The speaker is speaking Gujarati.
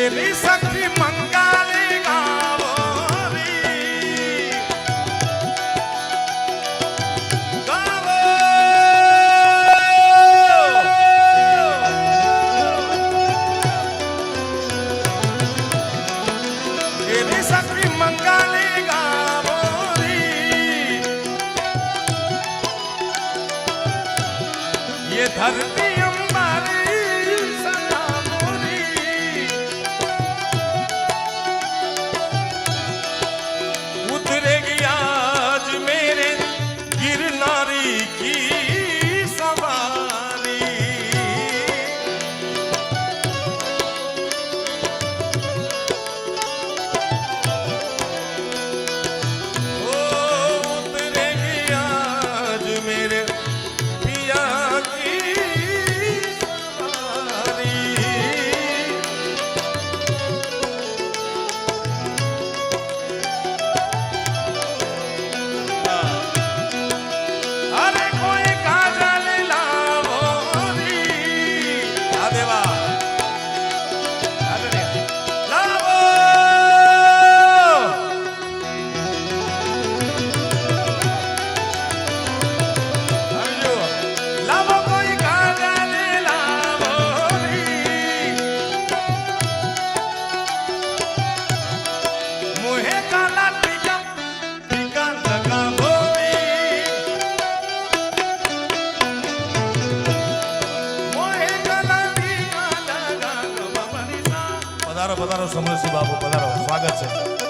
પેલી સખી મંગાલી ગાવરી ગાવો પેલી સખી મંગાલી ગાવરી યે ધરતી પધારો પધારો સમરસિંહ બાબુ પધારો. સ્વાગત છે.